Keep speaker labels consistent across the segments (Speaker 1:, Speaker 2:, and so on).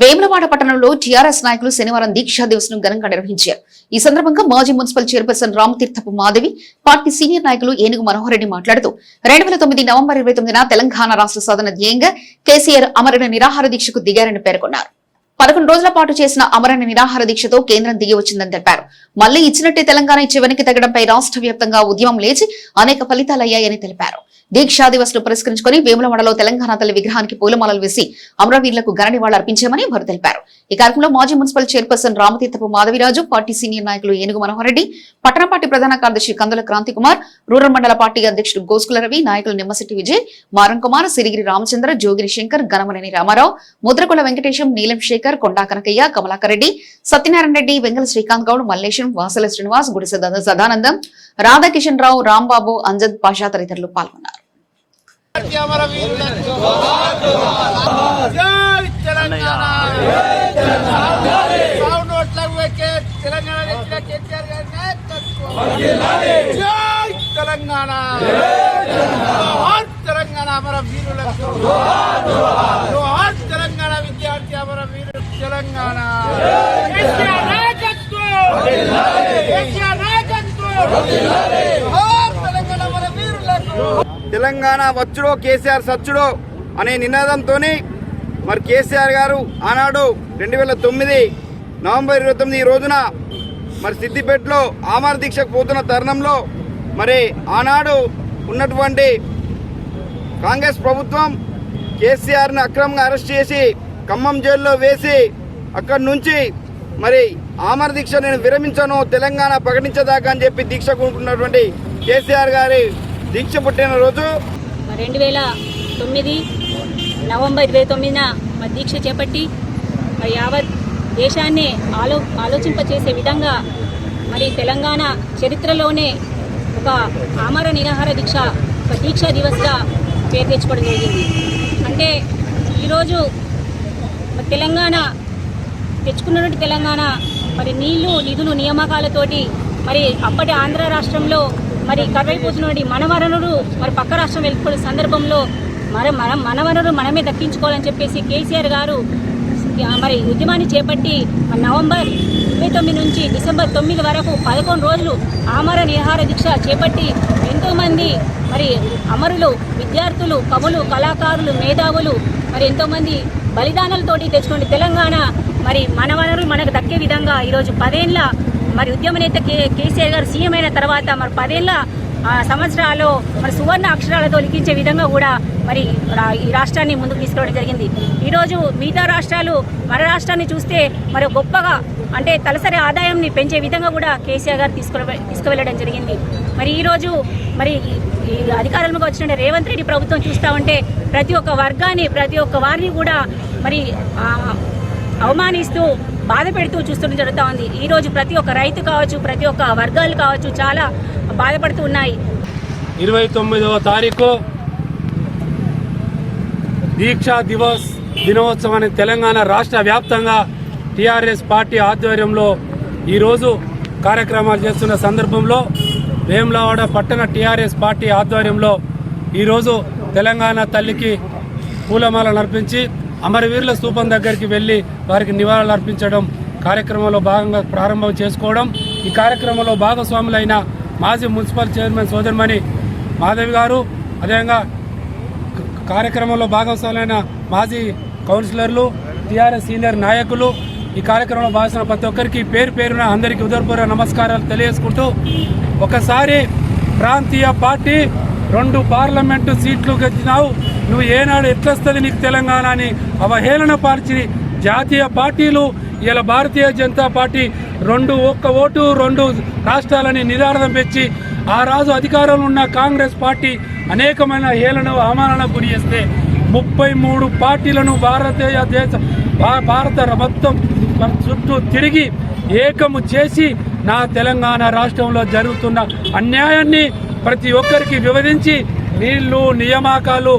Speaker 1: వేములవాడ పట్టణంలో టీఆర్ఎస్ నాయకులు శనివారం దీక్షా దివస్ను ఘనంగా నిర్వహించారు. ఈ సందర్భంగా మాజీ municipal chairperson Ramathirthapu Madhavi party senior నాయకులు ఏనుగు మనోహర్ రెడ్డి మాట్లాడుతూ రెండు వేల తొమ్మిది నవంబర్ ఇరవై తొమ్మిదిన తెలంగాణ రాష్ట్ర సాధన ధ్యేయంగా కేసీఆర్ అమరణ నిరాహార దీక్షకు దిగారని పేర్కొన్నారు. పదకొండు రోజుల పాటు చేసిన అమరణ నిరాహార దీక్షతో కేంద్రం దిగి వచ్చిందని తెలిపారు. మళ్ళీ ఇచ్చినట్టే తెలంగాణ చివరికి తగ్గడంపై రాష్ట్ర వ్యాప్తంగా ఉద్యమం లేచి అనేక ఫలితాలయ్యాయని తెలిపారు. దీక్షా దివస్ను పురస్కరించుకుని వేములవాడలో తెలంగాణ తల్లి విగ్రహానికి పూలమాలలు వేసి అమరవీరులకు ఘన నివాళులు అర్పించామని వారు తెలిపారు. ఈ కార్యక్రమంలో మాజీ municipal chairperson Ramathirthapu Madhaviraju party senior నాయకులు ఏనుగు మనోహర్ రెడ్డి పట్టణ ప్రధాన కార్యదర్శి కందుల క్రాంతి కుమార్ రూరల్ మండల పార్టీ అధ్యక్షుడు గోస్కుల రవి నాయకులు నిమ్మశెట్టి విజయ్ మారం కుమార్ సిరిగిరి రామచంద్ర జోగిరి శంకర్ గణమనేని రామారావు ముద్రకుల వెంకటేశం నీలం శేఖర్ కొండా కనకయ్య కమలాకర్ రెడ్డి సత్యనారాయణ రెడ్డి వెంగళ శ్రీకాంత్ గౌడ్ మల్లేశం వాసల శ్రీనివాస్ గుడిసె సదానందం రాధాకిషన్ రావు రాంబాబు అంజద్ పాషా తదితరులు పాల్గొన్నారు
Speaker 2: తెలంగాణ తెలంగాణ తెచ్చిన వీరులకు గారి నాయకత్వం జై తెలంగాణ జోహార్ తెలంగాణ అమర వీరులకు జోహార్ తెలంగాణ విద్యార్థి అమర వీరులు తెలంగాణ కేసీఆర్ నాయకత్వం కేసీఆర్ నాయకత్వం జోహార్ తెలంగాణ అమర వీరులకు
Speaker 3: తెలంగాణ వచ్చుడో కేసీఆర్ సచ్చుడో అనే నినాదంతో మరి కేసీఆర్ గారు ఆనాడు రెండు వేల తొమ్మిది నవంబర్ ఇరవై తొమ్మిది ఈ రోజున మరి సిద్దిపేటలో ఆమర దీక్షకు పోతున్న తరుణంలో మరి ఆనాడు ఉన్నటువంటి కాంగ్రెస్ ప్రభుత్వం కేసీఆర్ని అక్రమంగా అరెస్ట్ చేసి ఖమ్మం జైల్లో వేసి అక్కడి నుంచి మరి ఆమర దీక్ష నేను విరమించను తెలంగాణ ప్రకటించదాకా అని చెప్పి దీక్ష కూడుకున్నటువంటి కేసీఆర్ గారి దీక్ష పుట్టిన రోజు
Speaker 4: రెండు వేల తొమ్మిది నవంబర్ ఇరవై తొమ్మిదిన మరి దీక్ష చేపట్టి మరి యావత్ దేశాన్ని ఆలో ఆలోచింపచేసే విధంగా మరి తెలంగాణ చరిత్రలోనే ఒక ఆమర నిరాహార దీక్ష ఒక దీక్ష దివస్గా పేరు తెచ్చుకోవడం జరిగింది. అంటే ఈరోజు మరి తెలంగాణ తెచ్చుకున్నటువంటి తెలంగాణ మరి నీళ్ళు నిధులు నియామకాలతోటి మరి అప్పటి ఆంధ్ర రాష్ట్రంలో మరి కరువైపోతున్నటువంటి మన వనరులు మరి పక్క రాష్ట్రం వెళ్ళిపోయిన సందర్భంలో మరి మన మన వనరులు మనమే దక్కించుకోవాలని చెప్పేసి కేసీఆర్ గారు మరి ఉద్యమాన్ని చేపట్టి మరి నవంబర్ ఇరవై తొమ్మిది నుంచి డిసెంబర్ తొమ్మిది వరకు పదకొండు రోజులు ఆమర నిహార దీక్ష చేపట్టి ఎంతోమంది మరి అమరులు విద్యార్థులు కవులు కళాకారులు మేధావులు మరి ఎంతోమంది బలిదానాలతోటి తెచ్చుకోండి తెలంగాణ మరి మన వనరులు మనకు దక్కే విధంగా ఈరోజు పదేళ్ళ మరి ఉద్యమ నేత కే కేసీఆర్ గారు సీఎం అయిన తర్వాత మరి పదేళ్ళ సంవత్సరాలు మరి సువర్ణ అక్షరాలతో లిఖించే విధంగా కూడా మరి ఈ రాష్ట్రాన్ని ముందుకు తీసుకురావడం జరిగింది. ఈరోజు మిగతా రాష్ట్రాలు మన రాష్ట్రాన్ని చూస్తే మరి గొప్పగా అంటే తలసరి ఆదాయంని పెంచే విధంగా కూడా కేసీఆర్ గారు తీసుకు తీసుకువెళ్ళడం జరిగింది. మరి ఈరోజు మరి ఈ- అధికారంలోకి వచ్చిన రేవంత్ రెడ్డి ప్రభుత్వం చూస్తూ ఉంటే ప్రతి ఒక్క వర్గాన్ని ప్రతి ఒక్క వారిని కూడా మరి అవమానిస్తూ బాధ పెడుతూ చూస్తుండడం జరుగుతూ ఉంది. ఈరోజు ప్రతి ఒక్క రైతు కావచ్చు ప్రతి ఒక్క వర్గాలు కావచ్చు చాలా బాధపడుతూ ఉన్నాయి.
Speaker 5: ఇరవై తొమ్మిదవ తారీఖు దీక్షా దివస్ దినోత్సవాన్ని తెలంగాణ రాష్ట్ర వ్యాప్తంగా టీఆర్ఎస్ పార్టీ ఆధ్వర్యంలో ఈరోజు కార్యక్రమాలు చేస్తున్న సందర్భంలో వేములవాడ పట్టణ టీఆర్ఎస్ పార్టీ ఆధ్వర్యంలో ఈరోజు తెలంగాణ తల్లికి పూలమాలను అర్పించి అమరవీరుల స్థూపం దగ్గరికి వెళ్ళి వారికి నివాళులు అర్పించడం కార్యక్రమంలో భాగంగా ప్రారంభం చేసుకోవడం. ఈ కార్యక్రమంలో భాగస్వాములైన మాజీ మున్సిపల్ చైర్మన్ సోదరిమణి మాధవి గారు అదేవిధంగా కార్యక్రమంలో భాగస్వాములైన మాజీ కౌన్సిలర్లు టీఆర్ఎస్ సీనియర్ నాయకులు. ఈ కార్యక్రమంలో భాగస్వామి ప్రతి ఒక్కరికి పేరు పేరున అందరికీ ఉదయపూర్వ నమస్కారాలు తెలియజేసుకుంటూ ఒకసారి ప్రాంతీయ పార్టీ రెండు పార్లమెంటు సీట్లు గెలిచినావు. నువ్వు ఏనాడు ఎట్లొస్తుంది నీకు తెలంగాణ అని అవహేళన పార్చి జాతీయ పార్టీలు ఇలా భారతీయ జనతా పార్టీ రెండు ఒక్క ఓటు రెండు రాష్ట్రాలని నిరాధం పెంచి ఆ రాజు అధికారంలో ఉన్న కాంగ్రెస్ పార్టీ అనేకమైన హేళన అవమానాల గురి చేస్తే ముప్పై మూడు పార్టీలను భారతీయ దేశ భారత మొత్తం చుట్టూ తిరిగి ఏకము చేసి నా తెలంగాణ రాష్ట్రంలో జరుగుతున్న అన్యాయాన్ని ప్రతి ఒక్కరికి వివరించి నీళ్ళు నియామకాలు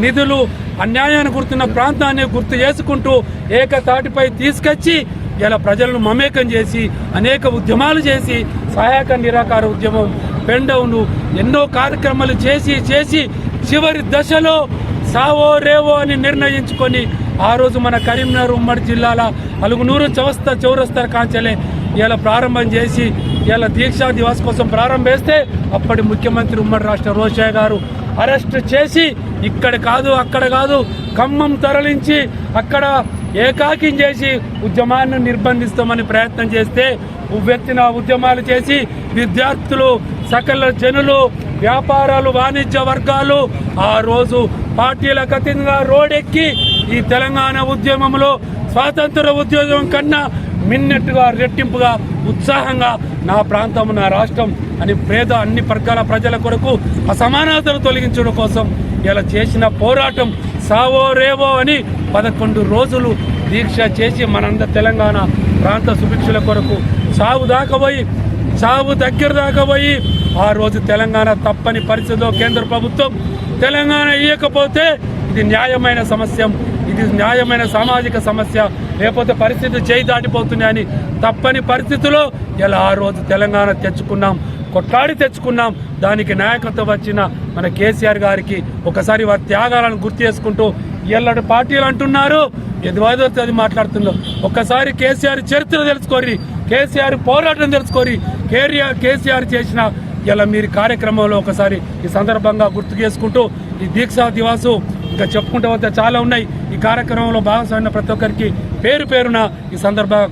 Speaker 5: నిధులు అన్యాయాన్ని గుర్తున్న ప్రాంతాన్ని గుర్తు చేసుకుంటూ ఏకతాటిపై తీసుకొచ్చి ఇలా ప్రజలను మమేకం చేసి అనేక ఉద్యమాలు చేసి సహాయక నిరాకార ఉద్యమం పెండౌను ఎన్నో కార్యక్రమాలు చేసి చేసి చివరి దశలో సావో రేవో అని నిర్ణయించుకొని ఆ రోజు మన కరీంనగర్ ఉమ్మడి జిల్లాల అలుగునూరు చౌస్తా చౌరస్తా కాంచెలే ఇలా ప్రారంభం చేసి ఇలా దీక్షా దివాస్ కోసం ప్రారంభిస్తే అప్పటి ముఖ్యమంత్రి ఉమ్మడి రాష్ట్ర రోషయ్య గారు అరెస్ట్ చేసి ఇక్కడ కాదు అక్కడ కాదు ఖమ్మం తరలించి అక్కడ ఏకాకిం చేసి ఉద్యమాన్ని నిర్బంధిస్తామని ప్రయత్నం చేస్తే ఉవ్వెత్తిన ఉద్యమాలు చేసి విద్యార్థులు సకల జనులు వ్యాపారాలు వాణిజ్య వర్గాలు ఆ రోజు పార్టీలకు అతీతంగా రోడెక్కి ఈ తెలంగాణ ఉద్యమంలో స్వాతంత్ర ఉద్యోగం కన్నా మిన్నట్టుగా రెట్టింపుగా ఉత్సాహంగా నా ప్రాంతం నా రాష్ట్రం అని పేద అన్ని వర్గాల ప్రజల కొరకు అసమానతలు తొలగించడం కోసం ఇలా చేసిన పోరాటం సావో రేవో అని పదకొండు రోజులు దీక్ష చేసి మనంద తెలంగాణ ప్రాంత సుభిక్షుల కొరకు సాగు దాకపోయి సావు సాగు దగ్గర దాకపోయి ఆ రోజు తెలంగాణ తప్పని పరిస్థితిలో కేంద్ర ప్రభుత్వం తెలంగాణ ఇవ్వకపోతే ఇది న్యాయమైన సమస్య. ఇది న్యాయమైన సామాజిక సమస్య లేకపోతే పరిస్థితి చేయి దాటిపోతున్నాయని తప్పని పరిస్థితిలో ఇలా ఆ రోజు తెలంగాణ తెచ్చుకున్నాం కొట్లాడి తెచ్చుకున్నాం. దానికి నాయకత్వం వచ్చిన మన కేసీఆర్ గారికి ఒకసారి వారి త్యాగాలను గుర్తు చేసుకుంటూ ఎల్లడి పార్టీలు అంటున్నారు. ఎదువాదో అది మాట్లాడుతుందో. ఒక్కసారి కేసీఆర్ చరిత్ర తెలుసుకోరి కేసీఆర్ పోరాటం తెలుసుకోరి కేరియర్ కేసీఆర్ చేసిన ఇలా మీరు కార్యక్రమంలో ఒకసారి ఈ సందర్భంగా గుర్తు చేసుకుంటూ ఈ దీక్షా దివాసు ఇంకా చెప్పుకుంటే వద్ద చాలా ఉన్నాయి. ఈ కార్యక్రమంలో భాగస్వామ్య ప్రతి ఒక్కరికి పేరు పేరున ఈ సందర్భంగా